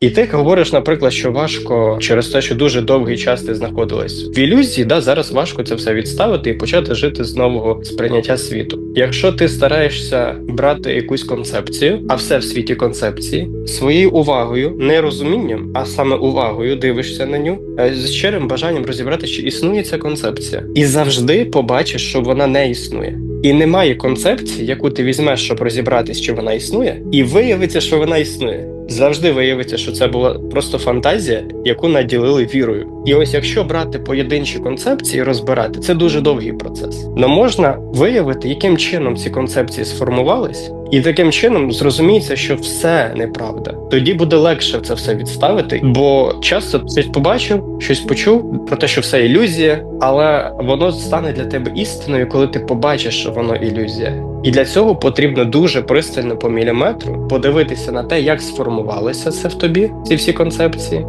І ти говориш, наприклад, що важко через те, що дуже довгий час ти знаходилась в ілюзії, да, зараз важко це все відставити і почати жити з нового сприйняття світу. Якщо ти стараєшся брати якусь концепцію, а все в світі концепції, своєю увагою, не розумінням, а саме увагою дивишся на ню е, з щирим бажанням розібрати, чи існує ця концепція, і завжди побачиш, що вона не існує. І немає концепції, яку ти візьмеш, щоб розібратись, чи вона існує, і виявиться, що вона існує. Завжди виявиться, що це була просто фантазія, яку наділили вірою. І ось якщо брати поєдинчі концепції, розбирати, це дуже довгий процес. Но можна виявити, яким чином ці концепції сформувались, і таким чином зрозуміється, що все неправда. Тоді буде легше це все відставити, бо часто щось побачив, щось почув про те, що все ілюзія, але воно стане для тебе істиною, коли ти побачиш, що воно ілюзія. І для цього потрібно дуже пристально по міліметру подивитися на те, як сформувалися це в тобі, ці всі концепції,